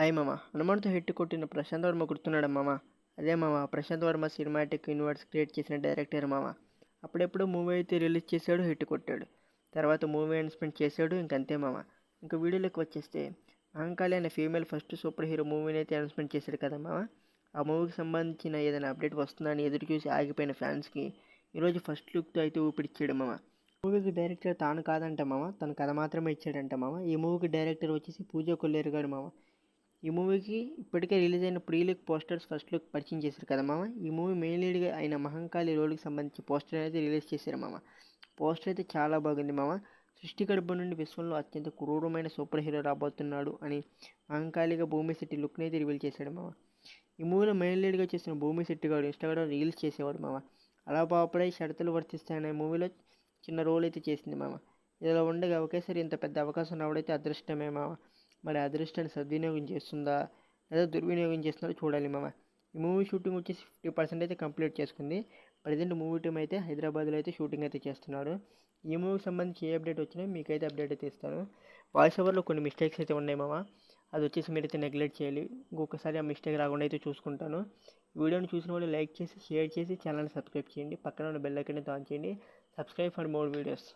Hi మామ. హనుమాన్తో hit కొట్టిన ప్రశాంత్ వర్మ గుర్తున్నాడు మామ? అదే మామ Prashanth Varma cinematic universe create చేసిన డైరెక్టర్ మామ. అప్పుడెప్పుడు మూవీ అయితే రిలీజ్ చేశాడు హిట్ కొట్టాడు. తర్వాత మూవీ అనౌన్స్మెంట్ చేశాడు ఇంకంతే మామ. ఇంక వీడియోలోకి వచ్చేస్తే మహంకాళి అనే ఫీమేల్ ఫస్ట్ సూపర్ హీరో మూవీని అయితే అనౌన్స్మెంట్ చేశాడు కదా మామ? ఆ మూవీకి సంబంధించిన ఏదైనా అప్డేట్ వస్తుందని ఎదురు చూసి ఆగిపోయిన ఫ్యాన్స్కి ఈరోజు ఫస్ట్ లుక్తో అయితే ఊపిరిచ్చాడు మామ. మూవీకి డైరెక్టర్ తాను కాదంట మామ. తన కథ మాత్రమే ఇచ్చాడంట మామ. ఈ మూవీకి డైరెక్టర్ వచ్చేసి పూజ కొల్లేరు గారు మామ. ఈ మూవీకి ఇప్పటికే రిలీజ్ అయిన pre look posters first look పరిచయం చేశారు కదా మామ? ఈ మూవీ మెయిన్ లీడ్గా అయిన మహంకాళి రోల్కి సంబంధించి పోస్టర్ అయితే రిలీజ్ చేశారు మామ. పోస్టర్ అయితే చాలా బాగుంది మామ. సృష్టి గడప నుండి విశ్వంలో అత్యంత క్రూరమైన సూపర్ హీరో రాబోతున్నాడు అని మహంకాళిగా భూమి శెట్టి లుక్ని అయితే రివీల్ చేశాడు మామ. ఈ మూవీలో మెయిన్ లీడ్గా చేసిన భూమి శెట్టి గారు ఇన్స్టాగ్రామ్ రీల్స్ చేసేవాడు మామ. అలా పాపడై షరతులు వర్తిస్తాయనే మూవీలో చిన్న రోల్ అయితే చేసింది మామ. ఇలా ఉండగా ఒకేసారి ఇంత పెద్ద అవకాశం రావడైతే అదృష్టమే మామ. మరి అదృష్టాన్ని సద్వినియోగం చేస్తుందా? లేదా దుర్వినియోగం చేస్తుందో చూడాలి మామ. ఈ మూవీ షూటింగ్ వచ్చేసి ఫిఫ్టీ పర్సెంట్ అయితే కంప్లీట్ చేసుకుంది. ప్రజెంట్ మూవీ టీం అయితే హైదరాబాద్లో అయితే షూటింగ్ అయితే చేస్తున్నారు ఈ మూవీకి సంబంధించి ఏ అప్డేట్ వచ్చినా మీకైతే అప్డేట్ అయితే ఇస్తాను. వాయిస్ ఓవర్లో కొన్ని మిస్టేక్స్ అయితే ఉన్నాయి మామ. అది వచ్చేసి మీరైతే నెగ్లెక్ట్ చేయాలి. ఇంకొకసారి ఆ మిస్టేక్ రాకుండా అయితే చూసుకుంటాను. వీడియోని చూసిన వాళ్ళు లైక్ చేసి షేర్ చేసి ఛానల్ని సబ్స్క్రైబ్ చేయండి. పక్కన ఉన్న బెల్ ఐకన్ ఆన్ చేయండి. Subscribe for more videos